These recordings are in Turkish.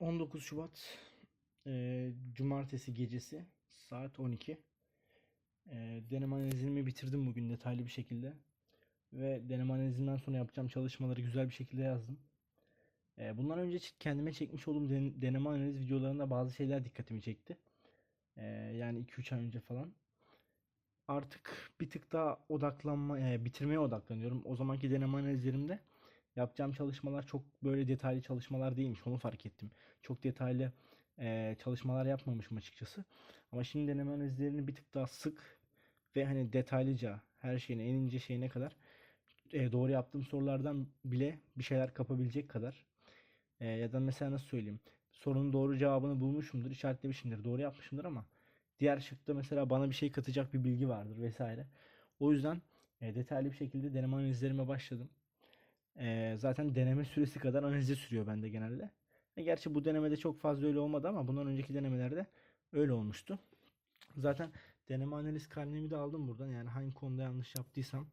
19 Şubat eee, Cumartesi gecesi saat 12. Eee deneme analizimi bitirdim bugün detaylı bir şekilde. Ve deneme analizinden sonra yapacağım çalışmaları güzel bir şekilde yazdım. Eee, bundan önce kendime çekmiş olduğum den- deneme analiz videolarında bazı şeyler dikkatimi çekti. Eee, yani 2-3 ay önce falan. Artık bir tık daha odaklanma, eee, bitirmeye odaklanıyorum. O zamanki deneme analizlerimde yapacağım çalışmalar çok böyle detaylı çalışmalar değilmiş. Onu fark ettim. Çok detaylı eee, çalışmalar yapmamışım açıkçası. Ama şimdi deneme analizlerini bir tık daha sık ve hani detaylıca her şeyine en ince şeyine kadar eee, doğru yaptığım sorulardan bile bir şeyler kapabilecek kadar eee, ya da mesela nasıl söyleyeyim sorunun doğru cevabını bulmuşumdur, işaretlemişimdir, doğru yapmışımdır ama diğer şıkta mesela bana bir şey katacak bir bilgi vardır vesaire. O yüzden eee, detaylı bir şekilde deneme analizlerime başladım. Ee, zaten deneme süresi kadar analize sürüyor bende genelde. E, gerçi bu denemede çok fazla öyle olmadı ama bundan önceki denemelerde öyle olmuştu. Zaten deneme analiz karnemi de aldım buradan. Yani hangi konuda yanlış yaptıysam,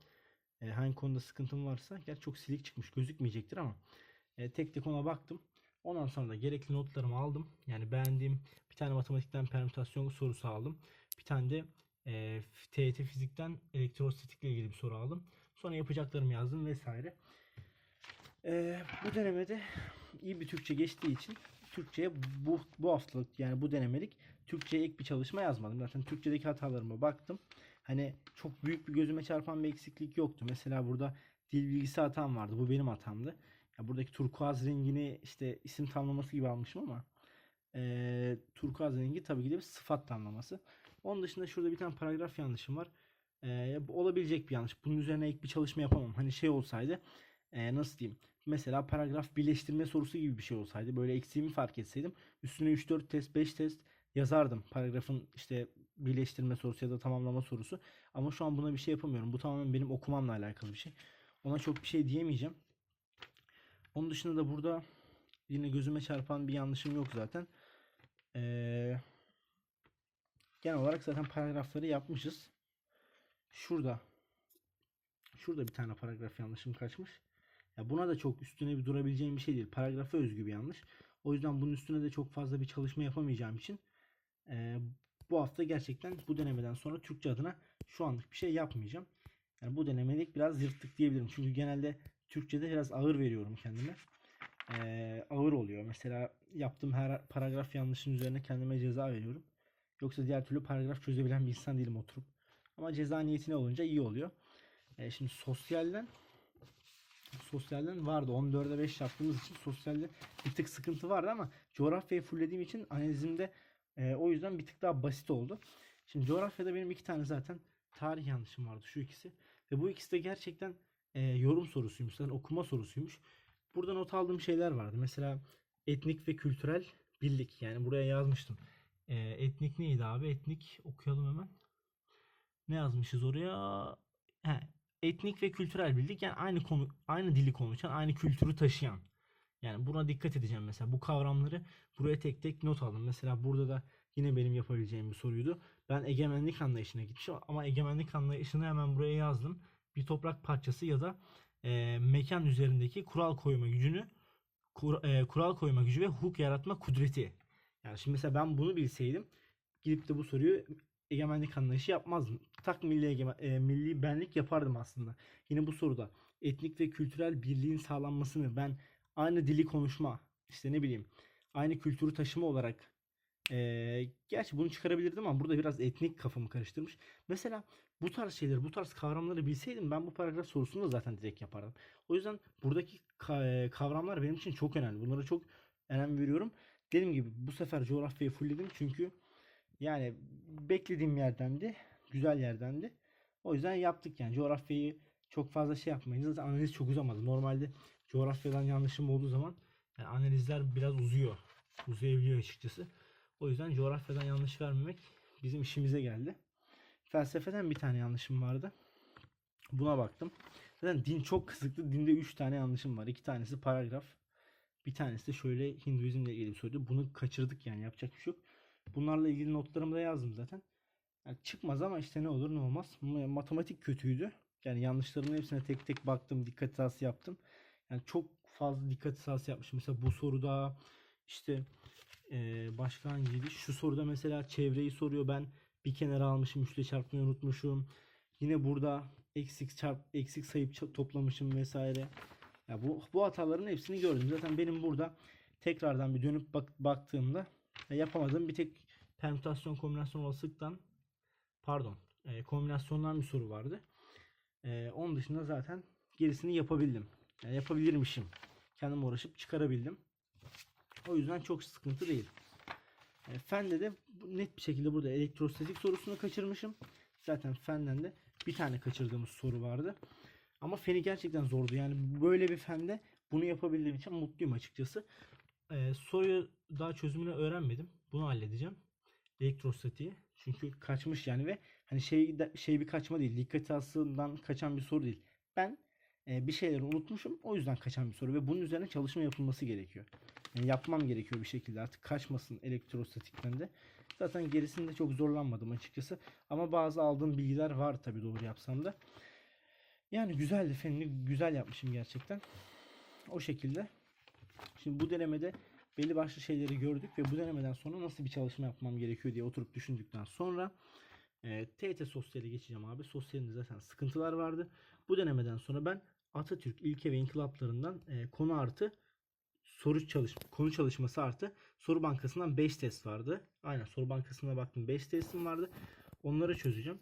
e, hangi konuda sıkıntım varsa, gerçi çok silik çıkmış gözükmeyecektir ama e, tek tek ona baktım. Ondan sonra da gerekli notlarımı aldım. Yani beğendiğim bir tane matematikten permütasyon sorusu aldım. Bir tane de e, TYT fizikten elektrostatikle ilgili bir soru aldım. Sonra yapacaklarımı yazdım vesaire. Ee, bu denemede iyi bir Türkçe geçtiği için Türkçe'ye bu, bu haftalık yani bu denemelik Türkçe'ye ek bir çalışma yazmadım. Zaten Türkçedeki hatalarıma baktım. Hani çok büyük bir gözüme çarpan bir eksiklik yoktu. Mesela burada dil bilgisi hatam vardı. Bu benim hatamdı. Ya buradaki turkuaz rengini işte isim tamlaması gibi almışım ama ee, turkuaz rengi tabii ki de bir sıfat tamlaması. Onun dışında şurada bir tane paragraf yanlışım var. Bu olabilecek bir yanlış. Bunun üzerine ek bir çalışma yapamam. Hani şey olsaydı ee, nasıl diyeyim? Mesela paragraf birleştirme sorusu gibi bir şey olsaydı böyle eksiğimi fark etseydim üstüne 3-4 test 5 test yazardım paragrafın işte birleştirme sorusu ya da tamamlama sorusu. Ama şu an buna bir şey yapamıyorum. Bu tamamen benim okumamla alakalı bir şey. Ona çok bir şey diyemeyeceğim. Onun dışında da burada yine gözüme çarpan bir yanlışım yok zaten. Ee, genel olarak zaten paragrafları yapmışız. Şurada şurada bir tane paragraf yanlışım kaçmış. Ya buna da çok üstüne bir durabileceğim bir şey değil. Paragrafa özgü bir yanlış. O yüzden bunun üstüne de çok fazla bir çalışma yapamayacağım için e, bu hafta gerçekten bu denemeden sonra Türkçe adına şu anlık bir şey yapmayacağım. Yani bu denemelik biraz yırttık diyebilirim. Çünkü genelde Türkçe'de biraz ağır veriyorum kendime. E, ağır oluyor. Mesela yaptığım her paragraf yanlışın üzerine kendime ceza veriyorum. Yoksa diğer türlü paragraf çözebilen bir insan değilim oturup. Ama ceza niyetine olunca iyi oluyor. E, şimdi sosyalden sosyalden vardı. 14'e 5 yaptığımız için sosyalde bir tık sıkıntı vardı ama coğrafyayı fullediğim için analizimde e, o yüzden bir tık daha basit oldu. Şimdi coğrafyada benim iki tane zaten tarih yanlışım vardı şu ikisi. Ve bu ikisi de gerçekten e, yorum sorusuymuş. Yani okuma sorusuymuş. Burada not aldığım şeyler vardı. Mesela etnik ve kültürel birlik. Yani buraya yazmıştım. E, etnik neydi abi? Etnik okuyalım hemen. Ne yazmışız oraya? He, etnik ve kültürel birlik yani aynı konu aynı dili konuşan, aynı kültürü taşıyan. Yani buna dikkat edeceğim mesela. Bu kavramları buraya tek tek not aldım. Mesela burada da yine benim yapabileceğim bir soruydu. Ben egemenlik anlayışına gitmişim ama egemenlik anlayışını hemen buraya yazdım. Bir toprak parçası ya da e, mekan üzerindeki kural koyma gücünü kur- e, kural koyma gücü ve hukuk yaratma kudreti. Yani şimdi mesela ben bunu bilseydim gidip de bu soruyu egemenlik anlayışı yapmazdım. Tak milli, egemen, e, milli benlik yapardım aslında. Yine bu soruda etnik ve kültürel birliğin sağlanmasını ben aynı dili konuşma, işte ne bileyim aynı kültürü taşıma olarak e, gerçi bunu çıkarabilirdim ama burada biraz etnik kafamı karıştırmış. Mesela bu tarz şeyleri, bu tarz kavramları bilseydim ben bu paragraf sorusunu da zaten direkt yapardım. O yüzden buradaki e, kavramlar benim için çok önemli. Bunlara çok önem veriyorum. Dediğim gibi bu sefer coğrafyayı fullledim çünkü yani beklediğim yerdendi. Güzel yerdendi. O yüzden yaptık yani. Coğrafyayı çok fazla şey yapmayın. Zaten analiz çok uzamadı. Normalde coğrafyadan yanlışım olduğu zaman yani analizler biraz uzuyor. Uzayabiliyor açıkçası. O yüzden coğrafyadan yanlış vermemek bizim işimize geldi. Felsefeden bir tane yanlışım vardı. Buna baktım. Zaten din çok kısıtlı. Dinde 3 tane yanlışım var. 2 tanesi paragraf. Bir tanesi de şöyle Hinduizmle ilgili bir soruydu. Bunu kaçırdık yani yapacak bir şey yok. Bunlarla ilgili notlarımı da yazdım zaten. Yani çıkmaz ama işte ne olur ne olmaz. Ma- Matematik kötüydü. Yani yanlışlarımın hepsine tek tek baktım. Dikkat hatası yaptım. Yani çok fazla dikkat hatası yapmışım. Mesela bu soruda İşte eee başka hangiydi? Şu soruda mesela çevreyi soruyor. Ben bir kenara almışım. Üçle çarpmayı unutmuşum. Yine burada eksik çarp eksik sayıp toplamışım vesaire. Ya bu bu hataların hepsini gördüm. Zaten benim burada tekrardan bir dönüp bak, baktığımda e, yapamadığım bir tek permütasyon kombinasyon olasılıktan pardon e, kombinasyondan bir soru vardı. E, onun dışında zaten gerisini yapabildim. Yani yapabilirmişim. Kendim uğraşıp çıkarabildim. O yüzden çok sıkıntı değil. E, fende de net bir şekilde burada elektrostatik sorusunu kaçırmışım. Zaten fenden de bir tane kaçırdığımız soru vardı. Ama feni gerçekten zordu. Yani böyle bir fende bunu yapabildiğim için mutluyum açıkçası. E, soruyu daha çözümünü öğrenmedim. Bunu halledeceğim. Elektrostatiği. Çünkü kaçmış yani ve hani şey şey bir kaçma değil. Dikkat hatasından kaçan bir soru değil. Ben e, bir şeyleri unutmuşum. O yüzden kaçan bir soru ve bunun üzerine çalışma yapılması gerekiyor. Yani yapmam gerekiyor bir şekilde artık kaçmasın elektrostatikten de. Zaten gerisinde çok zorlanmadım açıkçası. Ama bazı aldığım bilgiler var tabii doğru yapsam da. Yani güzeldi fenini güzel yapmışım gerçekten. O şekilde. Şimdi bu denemede belli başlı şeyleri gördük ve bu denemeden sonra nasıl bir çalışma yapmam gerekiyor diye oturup düşündükten sonra e, TET sosyale geçeceğim abi. Sosyalinde zaten sıkıntılar vardı. Bu denemeden sonra ben Atatürk ilke ve inkılaplarından e, konu artı soru çalış konu çalışması artı soru bankasından 5 test vardı. Aynen soru bankasına baktım 5 testim vardı. Onları çözeceğim.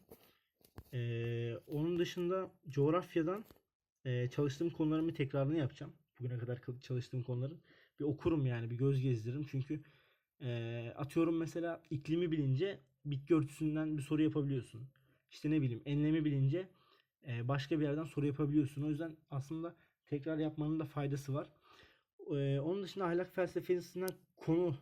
Ee, onun dışında coğrafyadan e, çalıştığım konuların bir tekrarını yapacağım. Bugüne kadar çalıştığım konuların bir okurum yani bir göz gezdiririm. Çünkü e, atıyorum mesela iklimi bilince bitki örtüsünden bir soru yapabiliyorsun. İşte ne bileyim enlemi bilince e, başka bir yerden soru yapabiliyorsun. O yüzden aslında tekrar yapmanın da faydası var. Ee, onun dışında ahlak felsefesinden konu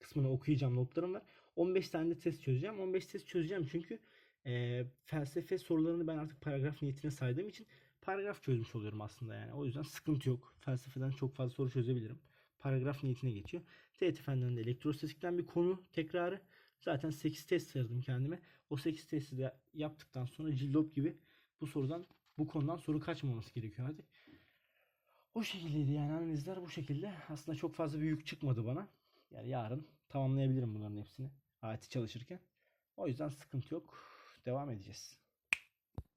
kısmını okuyacağım notlarım var. 15 tane de test çözeceğim. 15 test çözeceğim çünkü e, felsefe sorularını ben artık paragraf niyetine saydığım için paragraf çözmüş oluyorum aslında yani. O yüzden sıkıntı yok. Felsefeden çok fazla soru çözebilirim. Paragraf niyetine geçiyor. TET fenden de elektrostatikten bir konu tekrarı. Zaten 8 test saydım kendime. O 8 testi de yaptıktan sonra cillop gibi bu sorudan bu konudan soru kaçmaması gerekiyor artık. O şekildeydi yani analizler bu şekilde. Aslında çok fazla bir yük çıkmadı bana. Yani yarın tamamlayabilirim bunların hepsini. AYT çalışırken. O yüzden sıkıntı yok. Devam edeceğiz.